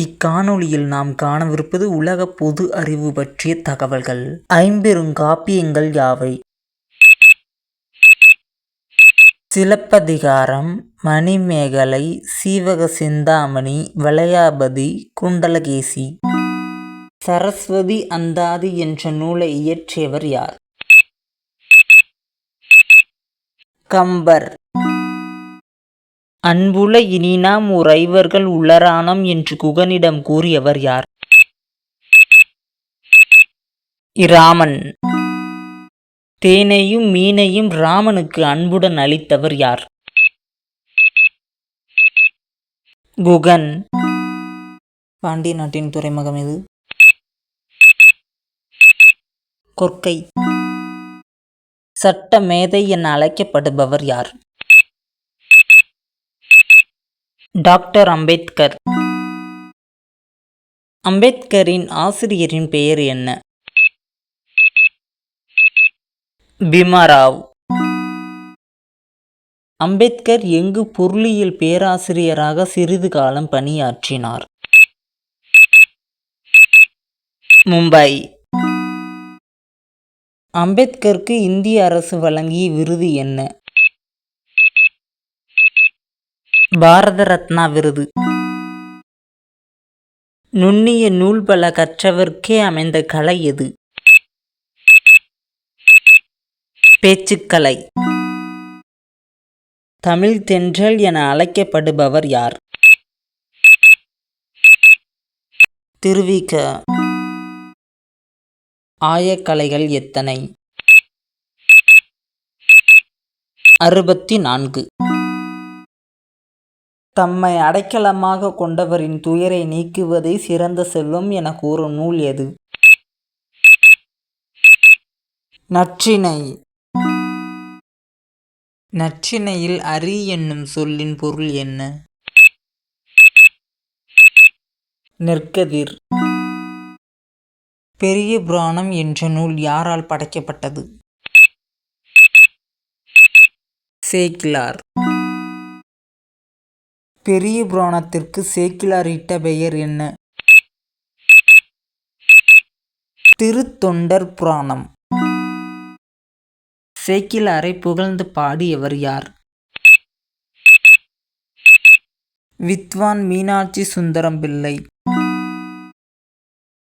இக்காணொளியில் நாம் காணவிருப்பது உலக பொது அறிவு பற்றிய தகவல்கள். ஐம்பெருங்காப்பியங்கள் யாவை? சிலப்பதிகாரம் மணிமேகலை சீவக சிந்தாமணி வளையாபதி குண்டலகேசி. சரஸ்வதி அந்தாதி என்ற நூலை இயற்றியவர் யார்? கம்பர். அன்புல இனினாம் ஓர் ஐவர்கள் உளரானம் என்று குகனிடம் கூறியவர் யார்? இராமன். தேனையும் மீனையும் ராமனுக்கு அன்புடன் அளித்தவர் யார்? குகன். பாண்டிய நாட்டின் துறைமுகம் இது கொற்கை. சட்ட மேதை என அழைக்கப்படுபவர் யார்? டாக்டர் அம்பேத்கர். அம்பேத்கரின் ஆசிரியரின் பெயர் என்ன? பீமாராவ். அம்பேத்கர் எங்கு பொருளியல் பேராசிரியராக சிறிது காலம் பணியாற்றினார்? மும்பை. அம்பேத்கருக்கு இந்திய அரசு வழங்கிய விருது என்ன? பாரத ரத்னா விருது. நுண்ணிய நூல் பல கற்றவர்க்கே அமைந்த கலை எது? பேச்சுக்கலை. தமிழ் தென்றல் என அழைக்கப்படுபவர் யார்? திருவிக. ஆயக்கலைகள் எத்தனை? அறுபத்தி நான்கு தம்மை அடைக்கலமாக கொண்டவரின் துயரை நீக்குவதே சிறந்த செல்வம் என கூறும் நூல் எது? நற்றினை நற்றினையில் அரி என்னும் சொல்லின் பொருள் என்ன? நெற்கதிர். பெரிய புராணம் என்ற நூல் யாரால் படைக்கப்பட்டது? சேக்கிலார். பெரிய புராணத்திற்கு சேக்கிலார் இட்ட பெயர் என்ன? திருத்தொண்டர் புராணம். சேக்கிலாரை புகழ்ந்து பாடியவர் யார்? வித்வான் மீனாட்சி சுந்தரம் பிள்ளை.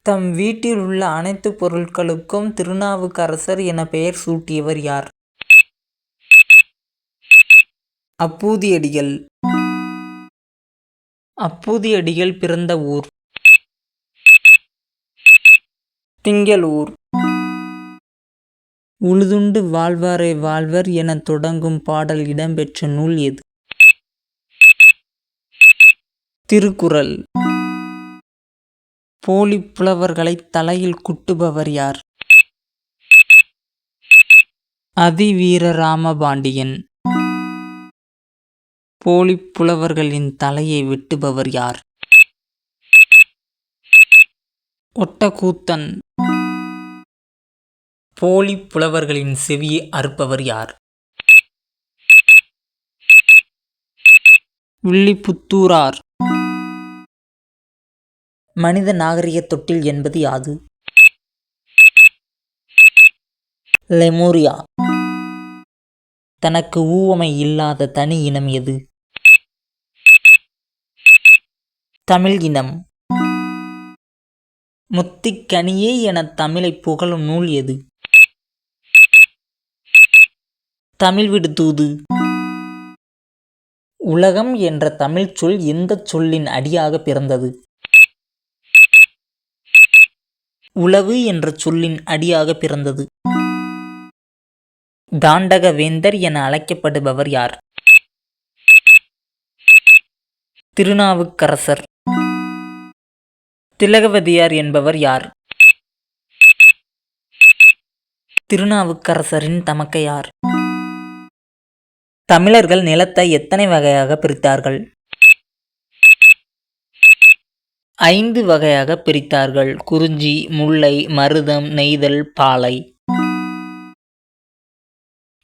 தம் வீட்டில் உள்ள அனைத்து பொருட்களுக்கும் திருநாவுக்கரசர் என பெயர் சூட்டியவர் யார்? அப்பூதியடிகள். அப்பூதியடிகள் பிறந்த ஊர். திங்களூர். உழுதுண்டு வாழ்வாரே வாழ்வர் என தொடங்கும் பாடல் இடம்பெற்ற நூல் எது? திருக்குறள். போலி புலவர்களை தலையில் குட்டுபவர் யார்? அதிவீர ராமபாண்டியன். போலி புலவர்களின் தலையை வெட்டுபவர் யார்? ஒட்டக்கூத்தன். போலி புலவர்களின் செவியை அறுப்பவர் யார்? வில்லிபுத்தூரார். மனித நாகரிக தொட்டில் என்பது யாது? லெமோரியா. தனக்கு ஊவமை இல்லாத தனி இனம் எது? தமிழ் இனம். முத்திக்கனியே என தமிழை புகழும் நூல் எது? தமிழ் விடுதூது உலகம் என்ற தமிழ் சொல் எந்த சொல்லின் அடியாக பிறந்தது? உளவு என்ற சொல்லின் அடியாக பிறந்தது. தாண்டக வேந்தர் என அழைக்கப்படுபவர் யார்? திருநாவுக்கரசர். திலகவதியார் என்பவர் யார்? திருநாவுக்கரசரின் தமக்கையார். தமிழர்கள் நிலத்தை எத்தனை வகையாக பிரித்தார்கள்? ஐந்து வகையாக பிரித்தார்கள். குறிஞ்சி முல்லை மருதம் நெய்தல் பாலை.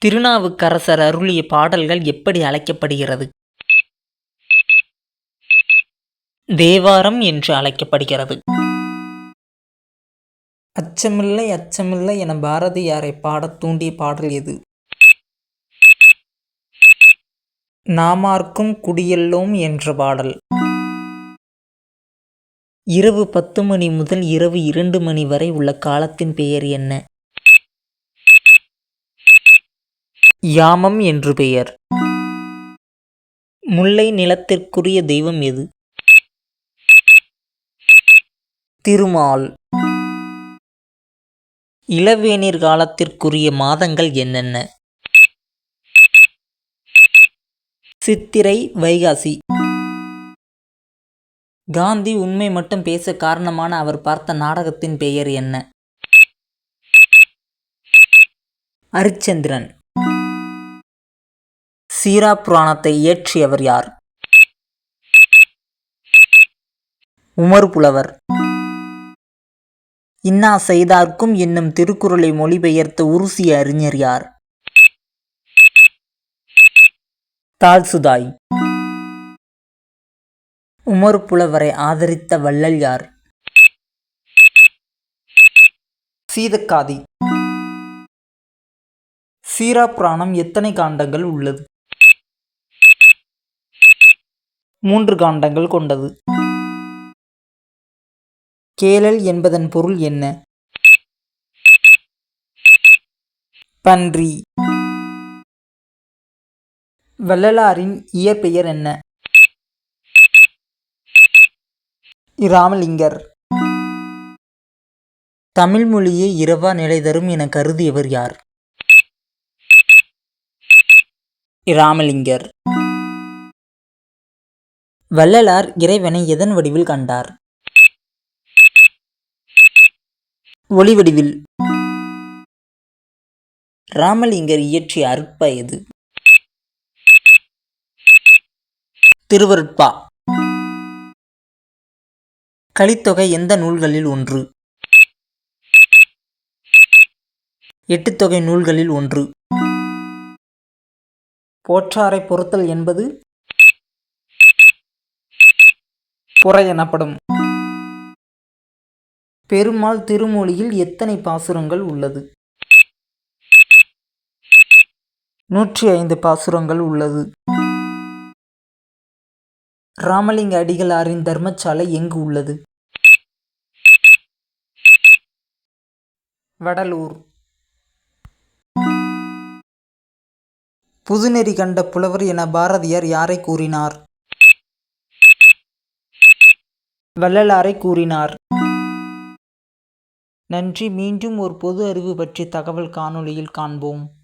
திருநாவுக்கரசர் அருளிய பாடல்கள் எப்படி அழைக்கப்படுகிறது? தேவாரம் என்று அழைக்கப்படுகிறது. அச்சமில்லை அச்சமில்லை என பாரதியாரை பாடத் தூண்டிய பாடல் எது? நாமார்க்கும் குடியெல்லோம் என்ற பாடல். இரவு பத்து மணி முதல் இரவு இரண்டு மணி வரை உள்ள காலத்தின் பெயர் என்ன? யாமம் என்று பெயர். முல்லை நிலத்திற்குரிய தெய்வம் எது? திருமால். இளவேநீர் காலத்திற்குரிய மாதங்கள் என்னென்ன? சித்திரை வைகாசி. காந்தி உண்மை மட்டும் பேச காரணமான அவர் பார்த்த நாடகத்தின் பெயர் என்ன? அரிச்சந்திரன். சீரா புராணத்தை இயற்றியவர் யார்? உமர் புலவர். இன்னா செய்தார்க்கும் என்னும் திருக்குறளை மொழிபெயர்த்த உருசிய அறிஞர் யார்? தால்சுதாய். உமர் புலவரை ஆதரித்த வள்ளல் யார்? சீதக்காதி. சீரா புராணம் எத்தனை காண்டங்கள் உள்ளது? மூன்று காண்டங்கள் கொண்டது. கேளல் என்பதன் பொருள் என்ன? பன்றி. வள்ளலாரின் இயற்பெயர் என்ன? இராமலிங்கர். தமிழ் மொழியை இரவா நிலை தரும் என கருதியவர் யார்? இராமலிங்கர். வள்ளலார் இறைவனை எதன் வடிவில் கண்டார்? ஒளி வடிவில் ராமலிங்கர் இயற்றிய அற்ப எது? திருவருட்பா. கலித்தொகை எந்த நூல்களில் ஒன்று? எட்டுத்தொகை நூல்களில் ஒன்று. போற்றாரை பொறுத்தல் என்பது? புற எனப்படும். பெருமாள் திருமொழியில் எத்தனை பாசுரங்கள் உள்ளது? நூற்றி ஐந்து பாசுரங்கள் உள்ளது. ராமலிங்க அடிகளாரின் தர்மசாலை எங்கு உள்ளது? வடலூர். புதுநெறி கண்ட புலவர் என பாரதியார் யாரை கூறினார்? வள்ளலாரை கூறினார். நன்றி. மீண்டும் ஒரு பொது அறிவு பற்றிய தகவல் காணொளியில் காண்போம்.